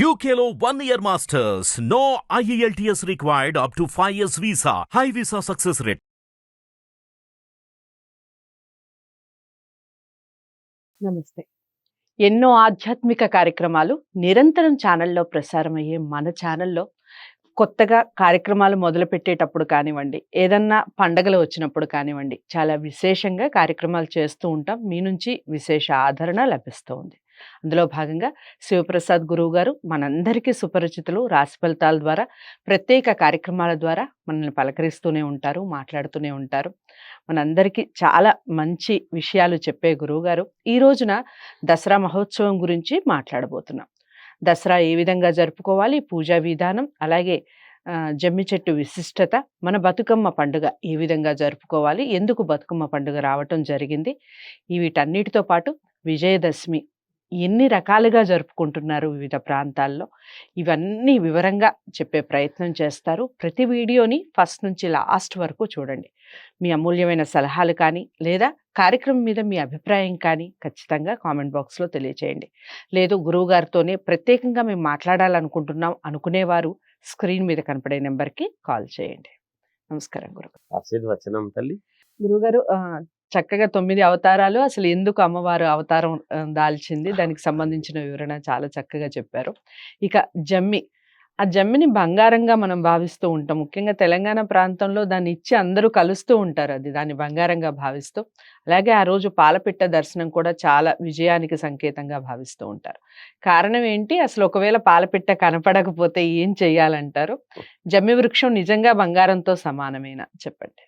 యూకేలో one year masters no IELTS required up to five years visa high visa success rate నమస్తే. ఎన్నో ఆధ్యాత్మిక కార్యక్రమాలు నిరంతరం ఛానల్లో ప్రసారమయ్యే మన ఛానల్లో కొత్తగా కార్యక్రమాలు మొదలుపెట్టేటప్పుడు కానివ్వండి ఏదన్నా పండగలు వచ్చినప్పుడు కానివ్వండి చాలా విశేషంగా కార్యక్రమాలు చేస్తూ ఉంటాం. మీ నుంచి విశేష ఆదరణ లభిస్తూ ఉంది అందులో భాగంగా శివప్రసాద్ గురువు గారు మనందరికీ సుపరిచితులు. రాశి ఫలితాల ద్వారా ప్రత్యేక కార్యక్రమాల ద్వారా మనల్ని పలకరిస్తూనే ఉంటారు మాట్లాడుతూనే ఉంటారు. మనందరికీ చాలా మంచి విషయాలు చెప్పే గురువు గారు. ఈ రోజున దసరా మహోత్సవం గురించి మాట్లాడబోతున్నాం. దసరా ఏ విధంగా జరుపుకోవాలి పూజా విధానం అలాగే జమ్మి చెట్టు విశిష్టత మన బతుకమ్మ పండుగ ఏ విధంగా జరుపుకోవాలి ఎందుకు బతుకమ్మ పండుగ రావటం జరిగింది వీటన్నిటితో పాటు విజయదశమి ఎన్ని రకాలుగా జరుపుకుంటున్నారు వివిధ ప్రాంతాల్లో. ఇవన్నీ వివరంగా చెప్పే ప్రయత్నం చేస్తారు. ప్రతి వీడియోని ఫస్ట్ నుంచి లాస్ట్ వరకు చూడండి. మీ అమూల్యమైన సలహాలు కానీ లేదా కార్యక్రమం మీద మీ అభిప్రాయం కానీ ఖచ్చితంగా కామెంట్ బాక్స్లో తెలియచేయండి. లేదు గురువు గారితోనే ప్రత్యేకంగా మేము మాట్లాడాలనుకుంటున్నాం అనుకునేవారు స్క్రీన్ మీద కనపడే నెంబర్కి కాల్ చేయండి. నమస్కారం గురు. ఆశీర్వచనం తల్లి. గురుగారు చక్కగా తొమ్మిది అవతారాలు అసలు ఎందుకు అమ్మవారు అవతారం దాల్చింది? దానికి సంబంధించిన వివరణ చాలా చక్కగా చెప్పారు. ఇక జమ్మి. ఆ జమ్మిని బంగారంగా మనం భావిస్తూ ఉంటాం. ముఖ్యంగా తెలంగాణ ప్రాంతంలో దాన్ని ఇచ్చి అందరూ కలుస్తూ ఉంటారు అది దాన్ని బంగారంగా భావిస్తూ. అలాగే ఆ రోజు పాలపిట్ట దర్శనం కూడా చాలా విజయానికి సంకేతంగా భావిస్తూ ఉంటారు. కారణం ఏంటి? అసలు ఒకవేళ పాలపిట్ట కనపడకపోతే ఏం చెయ్యాలంటారు? జమ్మి వృక్షం నిజంగా బంగారంతో సమానమేనా? చెప్పండి.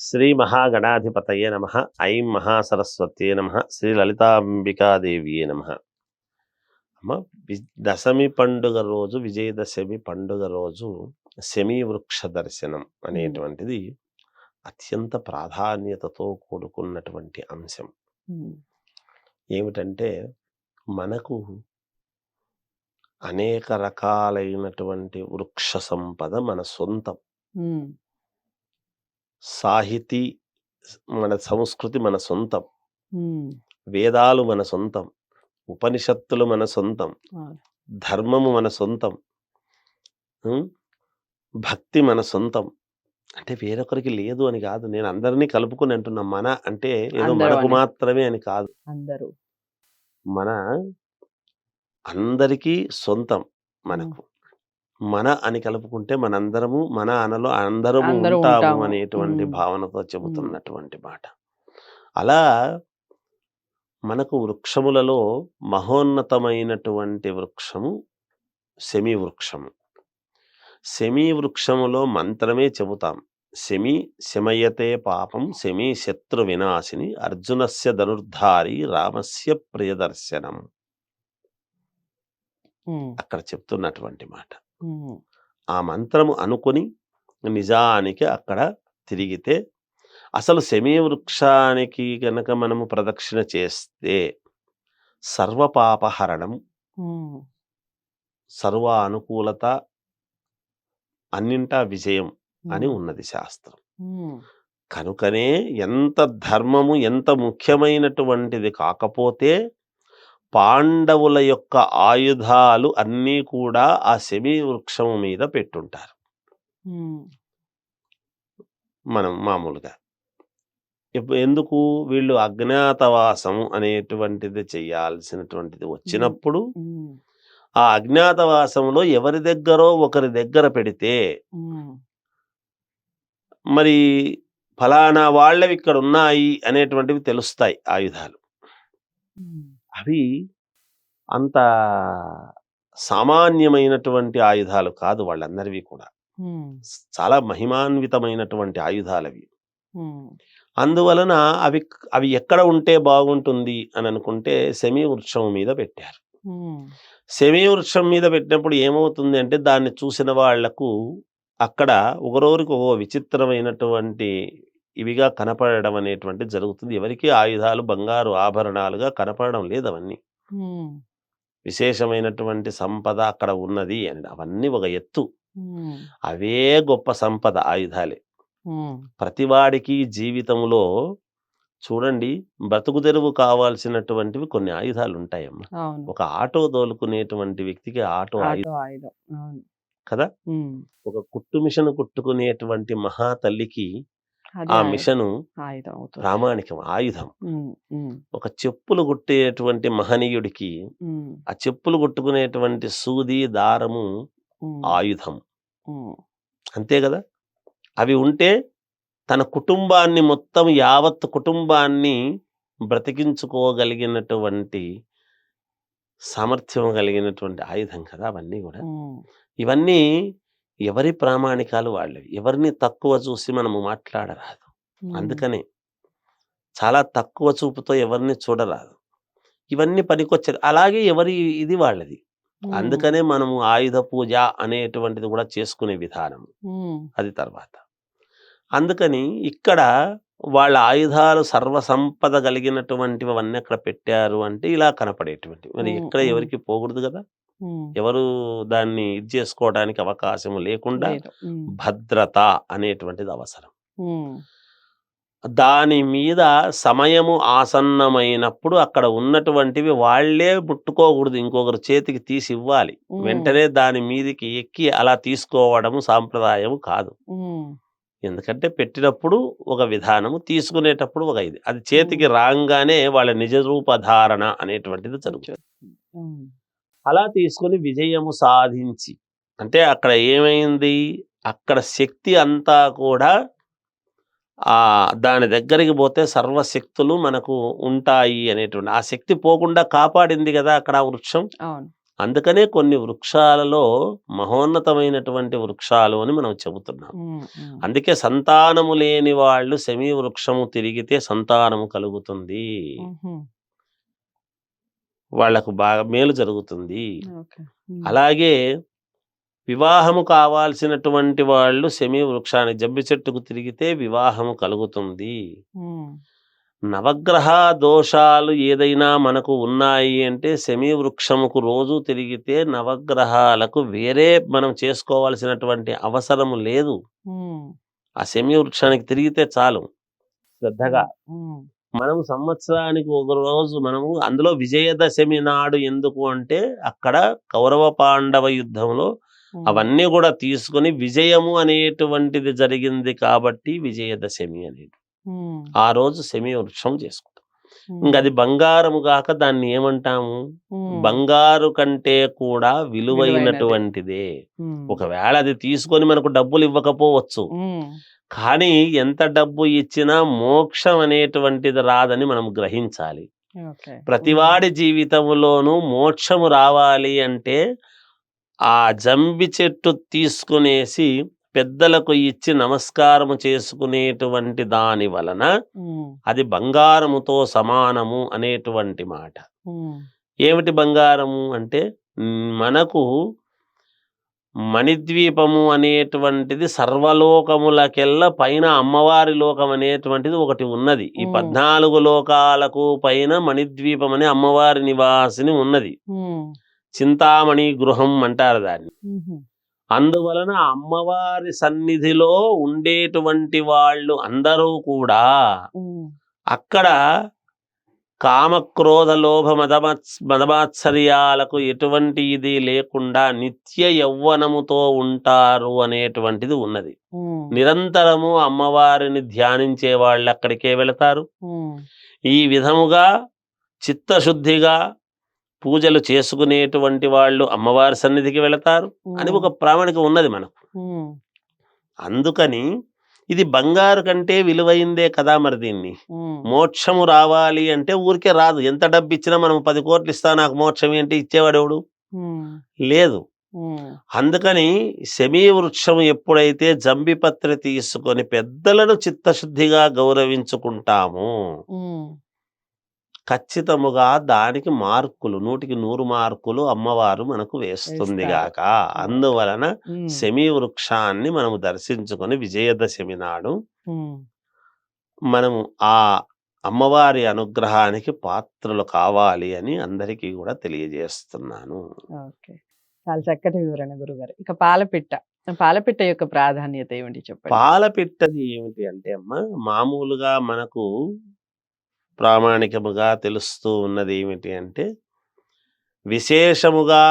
శ్రీ మహాగణాధిపతయే నమ ఐం మహాసరస్వత్యే నమ శ్రీ లలితాంబికాదేవియే నమ. అమ్మ వి- దశమి పండుగ రోజు విజయదశమి పండుగ రోజు శమీ వృక్ష దర్శనం అనేటువంటిది అత్యంత ప్రాధాన్యతతో కూడుకున్నటువంటి అంశం. ఏమిటంటే మనకు అనేక రకాలైనటువంటి వృక్ష సంపద మన సొంతం. సాహితీ మన సంస్కృతి మన సొంతం. వేదాలు మన సొంతం. ఉపనిషత్తులు మన సొంతం. ధర్మము మన సొంతం? భక్తి మన సొంతం. అంటే వేరొకరికి లేదు అని కాదు. నేను అందరినీ కలుపుకొని అంటున్నా. మన అంటే ఏదో మనకు. మాత్రమే అని కాదు. అందరూ. మన అందరికీ సొంతం మనకు. మన అని కలుపుకుంటే మనందరము మన అనలో అందరము అందరూ ఉంటాము. అనేటువంటి. భావనతో చెబుతున్నటువంటి మాట. అలా మనకు వృక్షములలో మహోన్నతమైనటువంటి వృక్షము శమీ వృక్షము. శమీ వృక్షములో మంత్రమే చెబుతాం. శమి శమయతే పాపం శమీ శత్రు వినాశిని అర్జునస్య ధనుర్ధారి రామస్య ప్రియదర్శనం అక్కడ చెప్తున్నటువంటి మాట. ఆ మంత్రము అనుకొని నిజానికి అక్కడ తిరిగితే అసలు వృక్షానికి గనక మనము ప్రదక్షిణ చేస్తే సర్వపాపహరణం సర్వ అనుకూలత అన్నింటా విజయం అని ఉన్నది శాస్త్రం. కనుకనే ఎంత ధర్మము ఎంత ముఖ్యమైనటువంటిది కాకపోతే పాండవుల యొక్క ఆయుధాలు అన్నీ కూడా ఆ శమీ వృక్షము మీద పెట్టుంటారు. మనం మామూలుగా. ఎందుకు వీళ్ళు అజ్ఞాతవాసం అనేటువంటిది చేయాల్సినటువంటిది వచ్చినప్పుడు ఆ అజ్ఞాతవాసంలో ఎవరి దగ్గరో ఒకరి దగ్గర పెడితే మరి ఫలానా వాళ్ళవి ఇక్కడ ఉన్నాయి అనేటువంటివి తెలుస్తాయి ఆయుధాలు. అవి అంత సామాన్యమైనటువంటి ఆయుధాలు కాదు వాళ్ళందరివి కూడా. చాలా మహిమాన్వితమైనటువంటి ఆయుధాలు అవి అందువలన అవి అవి ఎక్కడ ఉంటే బాగుంటుంది అని అనుకుంటే శమీ వృక్షం మీద పెట్టారు. శమీ వృక్షం మీద పెట్టినప్పుడు ఏమవుతుంది అంటే దాన్ని చూసిన వాళ్ళకు అక్కడ ఒకరోరికి ఒక విచిత్రమైనటువంటి ఇవిగా కనపడడం అనేటువంటి జరుగుతుంది. ఎవరికి ఆయుధాలు బంగారు ఆభరణాలుగా కనపడడం లేదు అవన్నీ. విశేషమైనటువంటి సంపద అక్కడ ఉన్నది అని అవన్నీ ఒక ఎత్తు. అవే గొప్ప సంపద ఆయుధాలే. ప్రతివాడికి జీవితంలో చూడండి బ్రతుకు తెరువు కావాల్సినటువంటివి కొన్ని ఆయుధాలు ఉంటాయమ్మా ఒక ఆటో తోలుకునేటువంటి వ్యక్తికి ఆటో ఆయుధం. కదా. ఒక కుట్టు మిషన్ కుట్టుకునేటువంటి మహా తల్లికి ఆ. మిషను ప్రామాణికం ఆయుధం. ఒక చెప్పులు కుట్టేటువంటి మహనీయుడికి ఆ చెప్పులు కుట్టుకునేటువంటి సూది దారము ఆయుధం. అంతే కదా? అవి ఉంటే తన కుటుంబాన్ని మొత్తం యావత్ కుటుంబాన్ని బ్రతికించుకోగలిగినటువంటి సామర్థ్యం కలిగినటువంటి ఆయుధం కదా అవన్నీ కూడా. ఇవన్నీ ఎవరి ప్రామాణికాలు వాళ్ళవి. ఎవరిని తక్కువ చూసి మనము మాట్లాడరాదు. అందుకనే చాలా తక్కువ చూపుతో ఎవరిని చూడరాదు. ఇవన్నీ పనికొచ్చేది. అలాగే ఎవరి ఇది వాళ్ళది. అందుకనే మనము ఆయుధ పూజ అనేటువంటిది కూడా చేసుకునే విధానం అది తర్వాత. అందుకని ఇక్కడ వాళ్ళ ఆయుధాలు సర్వసంపద కలిగినటువంటివి అవన్నీ అక్కడ పెట్టారు అంటే ఇలా కనపడేటువంటి మరి ఎక్కడ ఉమ్. ఎవరికి పోకూడదు కదా. ఎవరు దాన్ని ఇది చేసుకోవడానికి అవకాశం లేకుండా భద్రత అనేటువంటిది అవసరం. దాని మీద సమయము ఆసన్నమైనప్పుడు అక్కడ ఉన్నటువంటివి వాళ్ళే ముట్టుకోకూడదు. ఇంకొకరు చేతికి తీసి ఇవ్వాలి. వెంటనే దాని మీదికి ఎక్కి అలా తీసుకోవడము సాంప్రదాయం కాదు. ఎందుకంటే పెట్టినప్పుడు ఒక విధానము తీసుకునేటప్పుడు ఒక ఇది. అది చేతికి రాగానే వాళ్ళ నిజ రూపధారణ అనేటువంటిది జరుగుతుంది. అలా తీసుకొని విజయము సాధించి అంటే అక్కడ ఏమైంది? అక్కడ శక్తి అంతా కూడా ఆ దాని దగ్గరికి పోతే సర్వశక్తులు మనకు ఉంటాయి అనేటువంటి ఆ శక్తి పోకుండా కాపాడింది కదా అక్కడ ఆ వృక్షం. అందుకనే కొన్ని వృక్షాలలో మహోన్నతమైనటువంటి వృక్షాలు అని మనం చెబుతున్నాం. అందుకే సంతానము లేని వాళ్ళు శమీ వృక్షము తిరిగితే సంతానము కలుగుతుంది. వాళ్ళకు బాగా మేలు జరుగుతుంది. అలాగే వివాహము కావాల్సినటువంటి వాళ్ళు శమీ వృక్షాన్ని జంబి చెట్టుకు తిరిగితే వివాహము కలుగుతుంది. నవగ్రహ దోషాలు ఏదైనా మనకు ఉన్నాయి అంటే శమీ వృక్షముకు రోజు తిరిగితే నవగ్రహాలకు వేరే మనం చేసుకోవాల్సినటువంటి అవసరము లేదు. ఆ శమీ వృక్షానికి తిరిగితే చాలు. శ్రద్ధగా. ఉమ్, మనం సంవత్సరానికి ఒక రోజు మనము అందులో విజయదశమి నాడు ఎందుకు అంటే అక్కడ కౌరవ పాండవ యుద్ధంలో అవన్నీ కూడా తీసుకొని విజయము అనేటువంటిది జరిగింది కాబట్టి విజయదశమి అనేది. ఆ రోజు శమి వృక్షం చేసుకుంటాం. ఇంకా అది బంగారము కాక దాన్ని ఏమంటాము? బంగారు కంటే కూడా విలువైనటువంటిదే. ఒకవేళ అది తీసుకొని మనకు డబ్బులు ఇవ్వకపోవచ్చు. కానీ ఎంత డబ్బు ఇచ్చినా మోక్షం అనేటువంటిది రాదని మనం గ్రహించాలి. ప్రతివాడి జీవితంలోనూ మోక్షము రావాలి అంటే ఆ జంబి చెట్టు తీసుకునేసి పెద్దలకు ఇచ్చి నమస్కారము చేసుకునేటువంటి దాని వలన అది బంగారముతో సమానము అనేటువంటి మాట. ఏమిటి బంగారము అంటే? మనకు మణిద్వీపము అనేటువంటిది సర్వలోకములకెల్లా పైన అమ్మవారి లోకం అనేటువంటిది ఒకటి ఉన్నది. ఈ. పద్నాలుగు లోకాలకు పైన మణిద్వీపం అనే అమ్మవారి నివాసిని ఉన్నది. చింతామణి గృహం అంటారు దాన్ని. అందువలన అమ్మవారి సన్నిధిలో ఉండేటువంటి వాళ్ళు అందరూ కూడా అక్కడ కామక్రోధ లోభ మదమత్స్ మదమాత్సర్యాలకు ఎటువంటి ఇది లేకుండా నిత్య యవ్వనముతో ఉంటారు అనేటువంటిది ఉన్నది. నిరంతరము అమ్మవారిని ధ్యానించే వాళ్ళు అక్కడికే వెళతారు ఈ విధముగా చిత్తశుద్ధిగా పూజలు చేసుకునేటువంటి వాళ్ళు అమ్మవారి సన్నిధికి వెళతారు. అని ఒక ప్రామాణికం ఉన్నది మనకు. అందుకని ఇది బంగారు కంటే విలువైందే కదా మరి దీన్ని. మోక్షము రావాలి అంటే ఊరికే రాదు. ఎంత డబ్బు ఇచ్చినా మనం పది కోట్లు ఇస్తా నాకు మోక్షం ఏంటి? ఇచ్చేవాడు ఎవడు? ఉమ్, లేదు. అందుకని శమీ వృక్షం ఎప్పుడైతే జంబిపత్రి తీసుకొని పెద్దలను చిత్తశుద్ధిగా గౌరవించుకుంటాము ఖచ్చితముగా దానికి మార్కులు నూటికి నూరు మార్కులు అమ్మవారు మనకు వేస్తుంది. గాక. అందువలన శమీ వృక్షాన్ని మనము దర్శించుకొని విజయదశమి నాడు మనము ఆ అమ్మవారి అనుగ్రహానికి పాత్రలు కావాలి అని అందరికీ కూడా తెలియజేస్తున్నాను. చాలా చక్కటి వివరణ గురుగారు. ఇక పాలపిట్ట. పాలపిట్ట యొక్క ప్రాధాన్యత ఏమిటి చెప్పండి? పాలపిట్టది ఏమిటి అంటే అమ్మ మామూలుగా మనకు ప్రామాణికముగా తెలుస్తూ ఉన్నది ఏమిటి అంటే విశేషముగా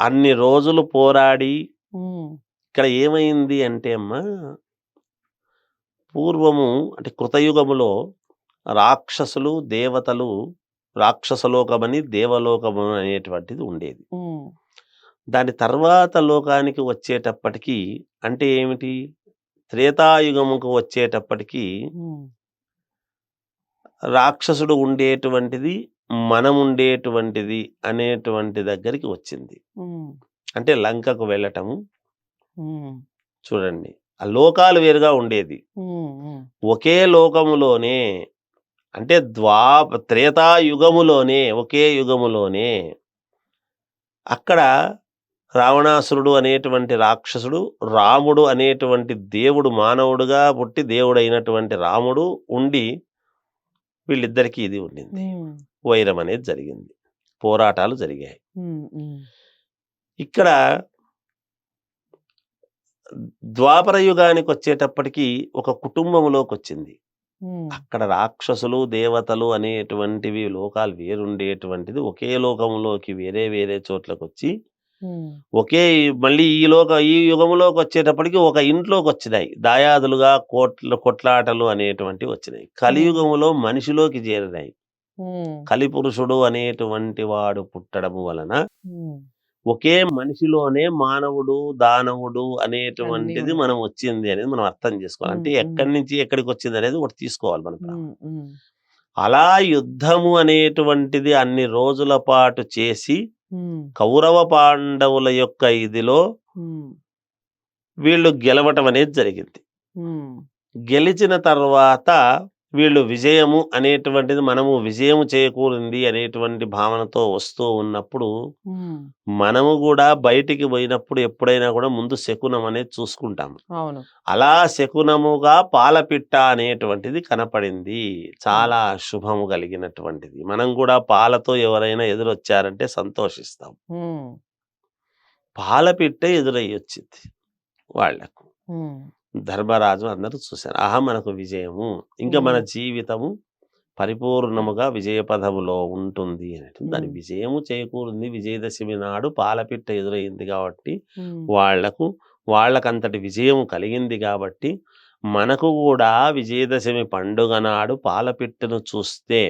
అన్ని రోజులు పోరాడి ఇక్కడ ఏమైంది అంటే అమ్మా పూర్వము అంటే కృతయుగములో రాక్షసులు దేవతలు రాక్షసలోకమని దేవలోకము అనేటువంటిది ఉండేది. దాని తర్వాత లోకానికి వచ్చేటప్పటికి అంటే ఏమిటి? త్రేతాయుగముకు వచ్చేటప్పటికి రాక్షసుడు ఉండేటువంటిది మనం ఉండేటువంటిది అనేటువంటి దగ్గరికి వచ్చింది. అంటే లంకకు వెళ్ళటము. చూడండి ఆ లోకాలు వేరుగా ఉండేది. ఒకే లోకములోనే అంటే ద్వా త్రేతాయుగములోనే ఒకే యుగములోనే అక్కడ రావణాసురుడు అనేటువంటి రాక్షసుడు రాముడు అనేటువంటి దేవుడు మానవుడుగా పుట్టి దేవుడైనటువంటి రాముడు ఉండి వీళ్ళిద్దరికీ ఇది ఉండింది. వైరం అనేది జరిగింది. పోరాటాలు జరిగాయి. ఇక్కడ ద్వాపర యుగానికి వచ్చేటప్పటికి ఒక కుటుంబంలోకి వచ్చింది అక్కడ రాక్షసులు దేవతలు అనేటువంటివి లోకాలు వేరుండేటువంటిది ఒకే లోకంలోకి వేరే వేరే చోట్లకు వచ్చి ఒకే మళ్ళీ ఈ లోక ఈ యుగంలోకి వచ్చేటప్పటికి ఒక ఇంట్లోకి వచ్చినాయి. దాయాదులుగా కోట్ల కొట్లాటలు అనేటువంటివి వచ్చినాయి. కలియుగములో మనిషిలోకి చేరినాయి. కలిపురుషుడు అనేటువంటి వాడు పుట్టడము వలన ఒకే మనిషిలోనే మానవుడు దానవుడు అనేటువంటిది. మనం వచ్చింది అనేది మనం అర్థం చేసుకోవాలి. అంటే. ఎక్కడి నుంచి ఎక్కడికి వచ్చింది అనేది ఒకటి తీసుకోవాలి మనం అలా యుద్ధము అనేటువంటిది అన్ని రోజుల పాటు చేసి కౌరవ పాండవుల యొక్క ఇదిలో వీళ్ళు గెలవటం అనేది జరిగింది. గెలిచిన తర్వాత వీళ్ళు విజయము అనేటువంటిది మనము విజయము చేకూరింది అనేటువంటి భావనతో వస్తూ ఉన్నప్పుడు ఉమ్, మనము కూడా బయటికి పోయినప్పుడు ఎప్పుడైనా కూడా ముందు శకునం అనేది చూసుకుంటాము. అవును. అలా శకునముగా పాలపిట్ట అనేటువంటిది కనపడింది. చాలా శుభము కలిగినటువంటిది. మనం కూడా పాలతో ఎవరైనా ఎదురొచ్చారంటే సంతోషిస్తాం. ఉమ్, పాలపిట్ట ఎదురయ్యి వచ్చింది వాళ్ళకు ఉమ్, ధర్మరాజు అందరూ చూశారు. ఆహా! మనకు విజయము. ఇంకా మన. జీవితము పరిపూర్ణముగా విజయపదములో ఉంటుంది అనేది దాని. విజయము చేకూరింది విజయదశమి నాడు పాలపిట్ట ఎదురైంది కాబట్టి వాళ్ళకు వాళ్ళకంతటి విజయం కలిగింది కాబట్టి మనకు కూడా విజయదశమి పండుగ నాడు పాలపిట్టను చూస్తే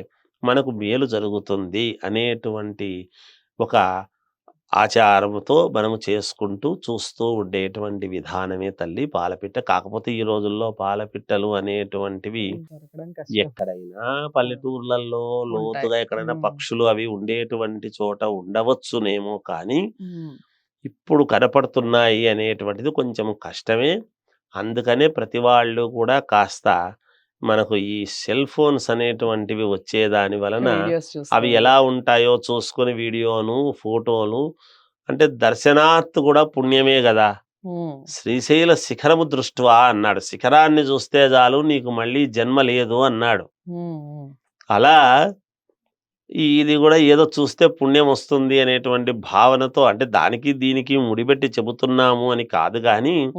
మనకు మేలు జరుగుతుంది అనేటువంటి ఒక ఆచారముతో మనము చేసుకుంటూ చూస్తూ ఉండేటువంటి విధానమే తల్లి పాలపిట్ట కాకపోతే ఈ రోజుల్లో పాలపిట్టలు అనేటువంటివి ఎక్కడైనా పల్లెటూర్లలో లోతుగా. ఎక్కడైనా. పక్షులు అవి ఉండేటువంటి చోట ఉండవచ్చునేమో కానీ ఇప్పుడు కనపడుతున్నాయి అనేటువంటిది కొంచెం కష్టమే అందుకనే ప్రతి వాళ్ళు కూడా కాస్త మనకు ఈ సెల్ ఫోన్స్ అనేటువంటివి వచ్చేదాని వలన అవి. ఎలా ఉంటాయో చూసుకొని వీడియోను ఫోటోలు అంటే దర్శనాత్ కూడా పుణ్యమే కదా శ్రీశైల శిఖరము దృష్ట్వా అన్నాడు. శిఖరాన్ని చూస్తే చాలు నీకు మళ్ళీ జన్మ లేదు అన్నాడు. అలా ఇది కూడా ఏదో చూస్తే పుణ్యం వస్తుంది అనేటువంటి భావనతో అంటే దానికి దీనికి ముడిపెట్టి చెబుతున్నాము అని కాదు కానీ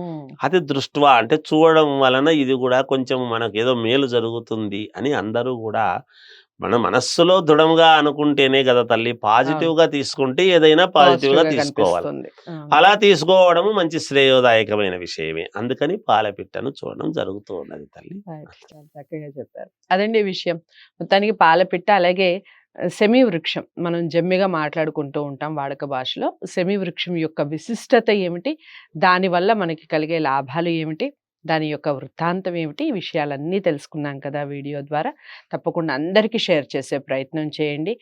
అది దృష్ట్వా అంటే చూడడం వలన ఇది కూడా కొంచెం మనకు ఏదో మేలు జరుగుతుంది అని అందరూ కూడా మన మనస్సులో దృఢంగా అనుకుంటేనే కదా తల్లి పాజిటివ్గా తీసుకుంటే ఏదైనా పాజిటివ్గా పాజిటివ్గా తీసుకోవాలి. అలా తీసుకోవడం మంచి శ్రేయోదాయకమైన విషయమే. అందుకని పాలపిట్టను చూడడం జరుగుతూ ఉన్నది తల్లి. చక్కగా చెప్పారు. అదండి విషయం. మొత్తానికి పాలపిట్ట అలాగే సెమీ వృక్షం మనం జమ్మిగా మాట్లాడుకుంటూ ఉంటాం వాడక భాషలో. సెమీ వృక్షం యొక్క విశిష్టత ఏమిటి? దానివల్ల మనకి కలిగే లాభాలు ఏమిటి? దాని యొక్క వృత్తాంతం ఏమిటి? ఈ విషయాలన్నీ తెలుసుకున్నాం కదా వీడియో ద్వారా. తప్పకుండా అందరికీ షేర్ చేసే ప్రయత్నం చేయండి.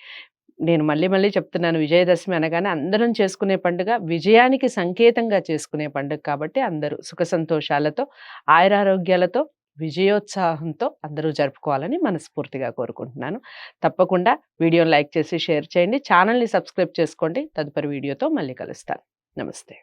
నేను మళ్ళీ మళ్ళీ చెప్తున్నాను విజయదశమి అనగానే అందరం చేసుకునే పండుగ విజయానికి సంకేతంగా చేసుకునే పండుగ కాబట్టి అందరూ సుఖ సంతోషాలతో ఆయురారోగ్యాలతో విజయోత్సాహంతో అందరూ జరుపుకోవాలని మనస్ఫూర్తిగా కోరుకుంటున్నాను. తప్పకుండా వీడియోని లైక్ చేసి షేర్ చేయండి. ఛానల్ని సబ్స్క్రైబ్ చేసుకోండి. తదుపరి వీడియోతో మళ్ళీ కలుస్తాను. నమస్తే.